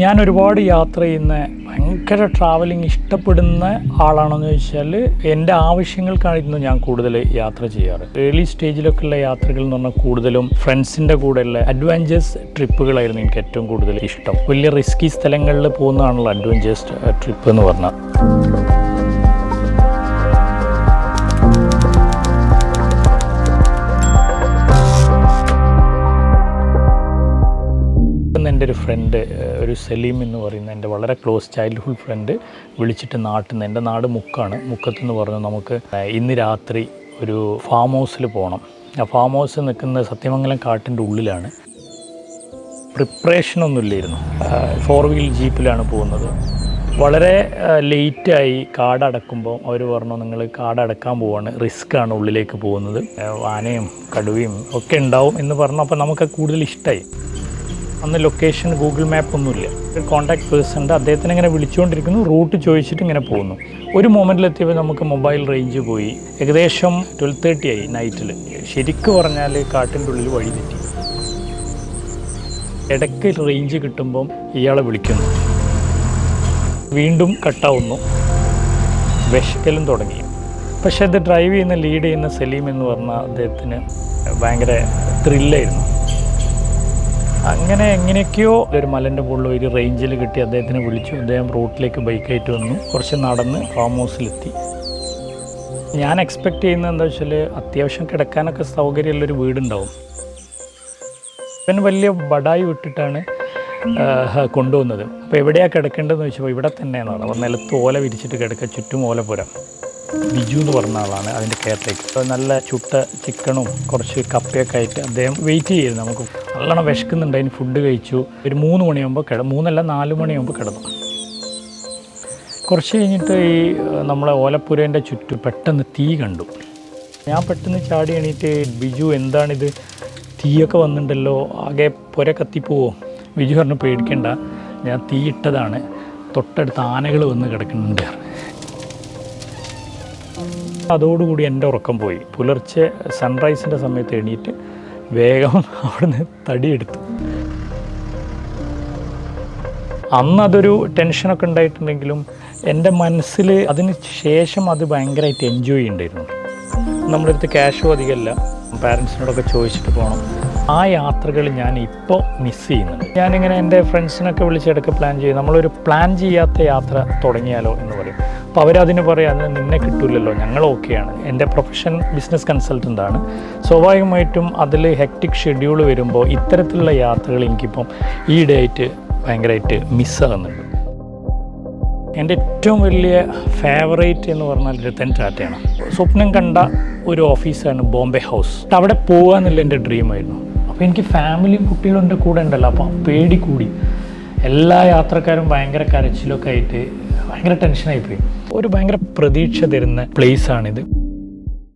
ഞാൻ ഒരുപാട് യാത്ര ചെയ്യുന്ന ഭയങ്കര ട്രാവലിംഗ് ഇഷ്ടപ്പെടുന്ന ആളാണെന്ന് ചോദിച്ചാൽ എന്റെ ആവശ്യങ്ങൾക്കായിരുന്നു ഞാൻ കൂടുതൽ യാത്ര ചെയ്യാറ്. ഏർലി സ്റ്റേജിലൊക്കെ ഉള്ള യാത്രകൾ എന്ന് പറഞ്ഞാൽ കൂടുതലും ഫ്രണ്ട്സിന്റെ കൂടെയുള്ള അഡ്വഞ്ചേഴ്സ് ട്രിപ്പുകളായിരുന്നു എനിക്ക് ഏറ്റവും കൂടുതൽ ഇഷ്ടം. വലിയ റിസ്കി സ്ഥലങ്ങളിൽ പോകുന്നതാണല്ലോ അഡ്വഞ്ചേഴ്സ് ട്രിപ്പ് എന്ന് പറഞ്ഞാൽ. ഇന്ന് എന്റെ ഒരു ഫ്രണ്ട് ഒരു സലീം എന്ന് പറയുന്ന എന്റെ വളരെ ക്ലോസ് ചൈൽഡ്ഹുഡ് ഫ്രണ്ട് വിളിച്ചിട്ട് നാട്ടിൽ നിന്ന് എന്റെ നാട് മുക്കാണ്. മുക്കത്തെന്ന് പറഞ്ഞു നമുക്ക് ഇന്ന് രാത്രി ഒരു ഫാം ഹൗസിൽ പോകണം ആ ഫാം ഹൗസ് നിൽക്കുന്ന സത്യമംഗലം കാട്ടിന്റെ ഉള്ളിലാണ്. പ്രിപ്പറേഷൻ ഒന്നുമില്ലായിരുന്നു ഫോർ വീൽ ജീപ്പിലാണ് പോകുന്നത്. വളരെ ലേറ്റായി കാടടക്കുമ്പോൾ അവർ പറഞ്ഞു നിങ്ങൾ കാട് അടക്കാൻ പോവാണ്. റിസ്ക്കാണ് ഉള്ളിലേക്ക് പോകുന്നത്. ആനയും കടുവയും ഒക്കെ ഉണ്ടാവും എന്ന് പറഞ്ഞു. അപ്പോൾ നമുക്ക് കൂടുതൽ ഇഷ്ടമായി അന്ന് ലൊക്കേഷൻ ഗൂഗിൾ മാപ്പ് ഒന്നുമില്ല. കോൺടാക്ട് പേഴ്സൺ ഉണ്ട് അദ്ദേഹത്തിന് ഇങ്ങനെ വിളിച്ചുകൊണ്ടിരിക്കുന്നു റൂട്ട് ചോദിച്ചിട്ട് ഇങ്ങനെ പോകുന്നു. ഒരു മൊമെന്റിലെത്തിയപ്പോൾ നമുക്ക് മൊബൈൽ റേഞ്ച് പോയി. ഏകദേശം ട്വൽവ് തേർട്ടി ആയി നൈറ്റിൽ ശരിക്കും പറഞ്ഞാൽ കാട്ടിന്റെ ഉള്ളിൽ വഴി തെറ്റി. ഇടയ്ക്ക് റേഞ്ച് കിട്ടുമ്പം ഇയാളെ വിളിക്കുന്നു. വീണ്ടും കട്ടാവുന്നു വിശക്കലും തുടങ്ങി. പക്ഷേ അത് ഡ്രൈവ് ചെയ്യുന്ന ലീഡ് ചെയ്യുന്ന സലീം എന്ന് പറഞ്ഞ അദ്ദേഹത്തിന് ഭയങ്കര ത്രില്ലായിരുന്നു അങ്ങനെ എങ്ങനെയൊക്കെയോ ഒരു മലന്റെ മുകളിൽ ഒരു റേഞ്ചിൽ കിട്ടി. അദ്ദേഹത്തിനെ വിളിച്ചു. അദ്ദേഹം റൂട്ടിലേക്ക് ബൈക്കായിട്ട് വന്നു. കുറച്ച് നടന്ന് ഫാം ഹൗസിലെത്തി ഞാൻ എക്സ്പെക്റ്റ് ചെയ്യുന്നത് എന്താ വെച്ചാൽ അത്യാവശ്യം കിടക്കാനൊക്കെ സൗകര്യമുള്ളൊരു വീടുണ്ടാവും. ഇവൻ വലിയ ബടായി വിട്ടിട്ടാണ് കൊണ്ടുവന്നത്. അപ്പോൾ എവിടെയാണ് കിടക്കേണ്ടതെന്ന് ചോദിച്ചപ്പോൾ ഇവിടെ തന്നെയാണ് അപ്പോൾ നിലത്ത് ഓല വിരിച്ചിട്ട് കിടക്കുക. ചുറ്റും ഓലപ്പുര. ബിജു എന്ന് പറഞ്ഞ ആളാണ് അതിന്റെ കെയർ അപ്പോൾ നല്ല ചുട്ട ചിക്കണും കുറച്ച് കപ്പയൊക്കെ ആയിട്ട് അദ്ദേഹം വെയിറ്റ് ചെയ്യുന്നു നമുക്ക്. നല്ലോണം വിശക്കുന്നുണ്ട് അതിന് ഫുഡ് കഴിച്ചു. ഒരു മൂന്ന് മണിയാകുമ്പോൾ കിട മൂന്നല്ല നാല് മണിയാകുമ്പോൾ കിടന്നു. കുറച്ച് കഴിഞ്ഞിട്ട് ഈ നമ്മളെ ഓലപ്പുരേന്റെ ചുറ്റും പെട്ടെന്ന് തീ കണ്ടു. ഞാൻ പെട്ടെന്ന് ചാടി എണീറ്റ് ബിജു എന്താണിത്? തീയൊക്കെ വന്നിട്ടുണ്ടല്ലോ ആകെ പുര കത്തിപ്പോവോ? ബിജു പറഞ്ഞു പേടിക്കണ്ട. ഞാൻ തീ ഇട്ടതാണ്. തൊട്ടടുത്ത് ആനകൾ വന്ന് കിടക്കുന്നുണ്ട്. അതോടുകൂടി എന്റെ ഉറക്കം പോയി. പുലർച്ചെ സൺറൈസിന്റെ സമയത്ത് എണീറ്റ് വേഗം അവിടുന്ന് തടിയെടുത്തു. അന്ന് അതൊരു ടെൻഷനൊക്കെ ഉണ്ടായിട്ടുണ്ടെങ്കിലും എന്റെ മനസ്സിൽ അതിന് ശേഷം അത് ഭയങ്കരമായിട്ട് എൻജോയ് ചെയ്യുന്നുണ്ടായിരുന്നു നമ്മുടെ അടുത്ത് ക്യാഷും അധികമല്ല. പാരൻസിനോടൊക്കെ ചോദിച്ചിട്ട് പോകണം ആ യാത്രകൾ ഞാൻ ഇപ്പോൾ മിസ് ചെയ്യുന്നുണ്ട്. ഞാനിങ്ങനെ എന്റെ ഫ്രണ്ട്സിനൊക്കെ വിളിച്ചെടുക്കുക പ്ലാൻ ചെയ്യും? നമ്മളൊരു പ്ലാൻ ചെയ്യാത്ത യാത്ര തുടങ്ങിയാലോ എന്ന് പറയും. അപ്പോൾ അവരതിന് പറയും അതിന് നിന്നെ കിട്ടില്ലല്ലോ ഞങ്ങൾ ഓക്കെയാണ്. എന്റെ പ്രൊഫഷൻ ബിസിനസ് കൺസൾട്ടന്റ് ആണ്. സ്വാഭാവികമായിട്ടും അതിൽ ഹെക്ടിക് ഷെഡ്യൂൾ വരുമ്പോൾ ഇത്തരത്തിലുള്ള യാത്രകൾ എനിക്കിപ്പം ഈ ഡേറ്റ് ഭയങ്കരമായിട്ട് മിസ്സാകുന്നുണ്ട് എന്റെ ഏറ്റവും വലിയ ഫേവറേറ്റ് എന്ന് പറഞ്ഞാൽ രത്തൻ ടാറ്റയാണ്. സ്വപ്നം കണ്ട ഒരു ഓഫീസാണ് ബോംബെ ഹൗസ് അവിടെ പോകുക എന്നുള്ള എന്റെ ഡ്രീമായിരുന്നു അപ്പോൾ എനിക്ക് ഫാമിലിയും കുട്ടികളും എന്റെ കൂടെ ഉണ്ടല്ലോ അപ്പോൾ പേടി കൂടി. എല്ലാ യാത്രക്കാരും ഭയങ്കര കരച്ചിലൊക്കെ ആയിട്ട് ഭയങ്കര ടെൻഷനായിപ്പോയി ഒരു ഭയങ്കര പ്രതീക്ഷ തരുന്ന പ്ലേസാണിത്